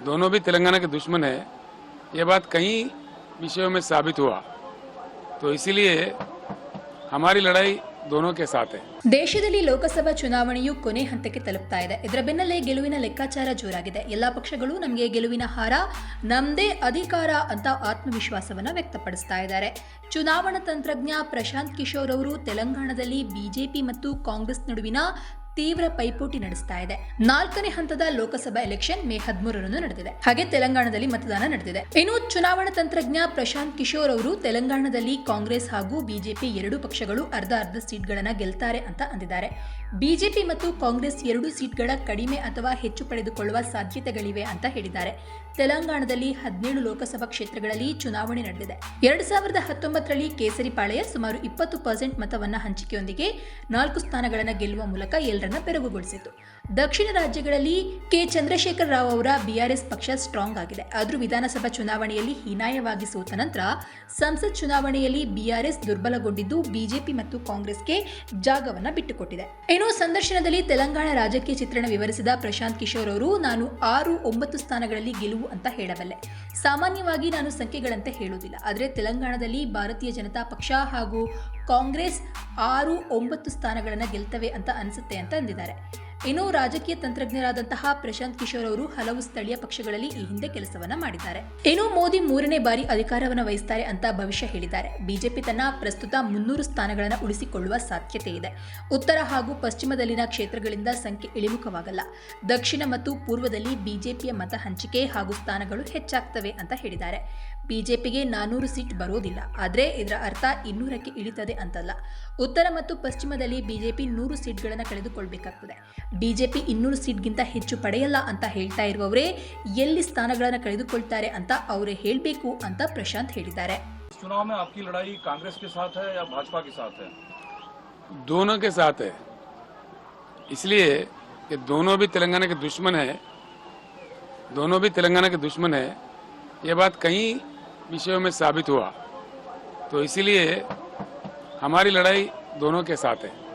दोनों भी तेलंगाना के दुश्मन है ये बात कई विषयों में साबित हुआ तो इसीलिए हमारी लड़ाई दोनों के साथ है ದೇಶದಲ್ಲಿ ಲೋಕಸಭಾ ಚುನಾವಣೆಯು ಕೊನೆ ಹಂತಕ್ಕೆ ತಲುಪ್ತಾ ಇದೆ ಇದರ ಬೆನ್ನಲ್ಲೇ ಗೆಲುವಿನ ಲೆಕ್ಕಾಚಾರ ಜೋರಾಗಿದೆ ಎಲ್ಲಾ ಪಕ್ಷಗಳು ನಮಗೆ ಗೆಲುವಿನ ಹಾರ ನಮ್ದೇ ಅಧಿಕಾರ ಅಂತ ಆತ್ಮವಿಶ್ವಾಸವನ್ನ ವ್ಯಕ್ತಪಡಿಸ್ತಾ ಇದ್ದಾರೆ ಚುನಾವಣಾ ತಂತ್ರಜ್ಞ ಪ್ರಶಾಂತ್ ಕಿಶೋರ್ ಅವರು ತೆಲಂಗಾಣದಲ್ಲಿ ಬಿಜೆಪಿ ಮತ್ತು ಕಾಂಗ್ರೆಸ್ ನಡುವಿನ ತೀವ್ರ ಪೈಪೋಟಿ ನಡೆಸ್ತಾ ಇದೆ. ನಾಲ್ಕನೇ ಹಂತದ ಲೋಕಸಭಾ ಎಲೆಕ್ಷನ್ ಮೇ ಹದಿಮೂರರಂದು ನಡೆದಿದೆ. ಹಾಗೆ ತೆಲಂಗಾಣದಲ್ಲಿ ಮತದಾನ ನಡೆದಿದೆ. ಇನ್ನು ಚುನಾವಣಾ ತಂತ್ರಜ್ಞ ಪ್ರಶಾಂತ್ ಕಿಶೋರ್ ಅವರು ತೆಲಂಗಾಣದಲ್ಲಿ ಕಾಂಗ್ರೆಸ್ ಹಾಗೂ ಬಿಜೆಪಿ ಎರಡೂ ಪಕ್ಷಗಳು ಅರ್ಧ ಅರ್ಧ ಸೀಟ್ಗಳನ್ನ ಗೆಲ್ತಾರೆ ಅಂತ ಅಂದಿದ್ದಾರೆ. ಬಿಜೆಪಿ ಮತ್ತು ಕಾಂಗ್ರೆಸ್ ಎರಡು ಸೀಟ್ಗಳ ಕಡಿಮೆ ಅಥವಾ ಹೆಚ್ಚು ಪಡೆದುಕೊಳ್ಳುವ ಸಾಧ್ಯತೆಗಳಿವೆ ಅಂತ ಹೇಳಿದ್ದಾರೆ. ತೆಲಂಗಾಣದಲ್ಲಿ ಹದಿನೇಳು ಲೋಕಸಭಾ ಕ್ಷೇತ್ರಗಳಲ್ಲಿ ಚುನಾವಣೆ ನಡೆದಿದೆ. ಎರಡ್ ಸಾವಿರದ ಹತ್ತೊಂಬತ್ತರಲ್ಲಿ ಕೇಸರಿಪಾಳೆಯ ಸುಮಾರು ಇಪ್ಪತ್ತು ಪರ್ಸೆಂಟ್ ಮತವನ್ನ ಹಂಚಿಕೆಯೊಂದಿಗೆ ನಾಲ್ಕು ಸ್ಥಾನಗಳನ್ನು ಗೆಲ್ಲುವ ಮೂಲಕ ಎಲ್ಲರನ್ನ ಬೆರಗುಗೊಳಿಸಿತು ದಕ್ಷಿಣ ರಾಜ್ಯಗಳಲ್ಲಿ ಕೆ. ಚಂದ್ರಶೇಖರ ರಾವ್ ಅವರ ಬಿಆರ್ಎಸ್ ಪಕ್ಷ ಸ್ಟ್ರಾಂಗ್ ಆಗಿದೆ. ಆದರೂ ವಿಧಾನಸಭಾ ಚುನಾವಣೆಯಲ್ಲಿ ಹೀನಾಯವಾಗಿ ಸೋತ ನಂತರ ಸಂಸತ್ ಚುನಾವಣೆಯಲ್ಲಿ ಬಿಆರ್ಎಸ್ ದುರ್ಬಲಗೊಂಡಿದ್ದು ಬಿಜೆಪಿ ಮತ್ತು ಕಾಂಗ್ರೆಸ್ಗೆ ಜಾಗವನ್ನ ಬಿಟ್ಟುಕೊಟ್ಟಿದೆ. ಇನ್ನು ಸಂದರ್ಶನದಲ್ಲಿ ತೆಲಂಗಾಣ ರಾಜಕೀಯ ಚಿತ್ರಣ ವಿವರಿಸಿದ ಪ್ರಶಾಂತ್ ಕಿಶೋರ್ ಅವರು, ನಾನು ಆರು ಒಂಬತ್ತು ಸ್ಥಾನಗಳಲ್ಲಿ ಗೆಲುವು ಅಂತ ಹೇಳಬಲ್ಲೆ. ಸಾಮಾನ್ಯವಾಗಿ ನಾನು ಸಂಖ್ಯೆಗಳಂತೆ ಹೇಳುವುದಿಲ್ಲ. ಆದರೆ ತೆಲಂಗಾಣದಲ್ಲಿ ಭಾರತೀಯ ಜನತಾ ಪಕ್ಷ ಹಾಗೂ ಕಾಂಗ್ರೆಸ್ ಆರು ಒಂಬತ್ತು ಸ್ಥಾನಗಳನ್ನು ಗೆಲ್ತವೆ ಅಂತ ಅನಿಸುತ್ತೆ ಅಂತ ಅಂದಿದ್ದಾರೆ. ಇನ್ನು ರಾಜಕೀಯ ತಂತ್ರಜ್ಞರಾದಂತಹ ಪ್ರಶಾಂತ್ ಕಿಶೋರ್ ಅವರು ಹಲವು ಸ್ಥಳೀಯ ಪಕ್ಷಗಳಲ್ಲಿ ಈ ಹಿಂದೆ ಕೆಲಸವನ್ನ ಮಾಡಿದ್ದಾರೆ. ಇನ್ನು ಮೋದಿ ಮೂರನೇ ಬಾರಿ ಅಧಿಕಾರವನ್ನು ವಹಿಸ್ತಾರೆ ಅಂತ ಭವಿಷ್ಯ ಹೇಳಿದ್ದಾರೆ. ಬಿಜೆಪಿ ತನ್ನ ಪ್ರಸ್ತುತ ಮುನ್ನೂರು ಸ್ಥಾನಗಳನ್ನು ಉಳಿಸಿಕೊಳ್ಳುವ ಸಾಧ್ಯತೆ ಇದೆ. ಉತ್ತರ ಹಾಗೂ ಪಶ್ಚಿಮದಲ್ಲಿನ ಕ್ಷೇತ್ರಗಳಿಂದ ಸಂಖ್ಯೆ ಇಳಿಮುಖವಾಗಲ್ಲ. ದಕ್ಷಿಣ ಮತ್ತು ಪೂರ್ವದಲ್ಲಿ ಬಿಜೆಪಿಯ ಮತ ಹಂಚಿಕೆ ಹಾಗೂ ಸ್ಥಾನಗಳು ಹೆಚ್ಚಾಗ್ತವೆ ಅಂತ ಹೇಳಿದ್ದಾರೆ. ಬಿಜೆಪಿಗೆ ನಾನೂರು ಸೀಟ್ ಬರೋದಿಲ್ಲ ಆದರೆ ಇದರ ಅರ್ಥ ಇನ್ನೂರಕ್ಕೆ ಇಳಿತದೆ ಅಂತಲ್ಲ ಉತ್ತರ ಮತ್ತು ಪಶ್ಚಿಮದಲ್ಲಿ ಬಿಜೆಪಿ ನೂರು ಸೀಟ್ಗಳನ್ನು ಕಳೆದುಕೊಳ್ಬೇಕಾಗ್ತದೆ ಬಿಜೆಪಿ ಇನ್ನೂರು ಸೀಟ್ಗಿಂತ ಹೆಚ್ಚು ಪಡೆಯಲ್ಲ ಅಂತ ಹೇಳ್ತಾ ಇರುವವರೇ ಎಲ್ಲಿ ಸ್ಥಾನಗಳನ್ನು ಕಳೆದುಕೊಳ್ತಾರೆ ಅಂತ ಅವರೇ ಹೇಳಬೇಕು ಅಂತ ಪ್ರಶಾಂತ್ ಹೇಳಿದ್ದಾರೆ इस चुनाव में आपकी लड़ाई कांग्रेस के साथ है या भाजपा के साथ है दोनों के साथ है इसलिए कि दोनों भी तेलंगाना के दुश्मन है दोनों भी तेलंगाना के दुश्मन है ये बात कई विषयों में साबित हुआ। तो इसीलिए हमारी लड़ाई दोनों के साथ है।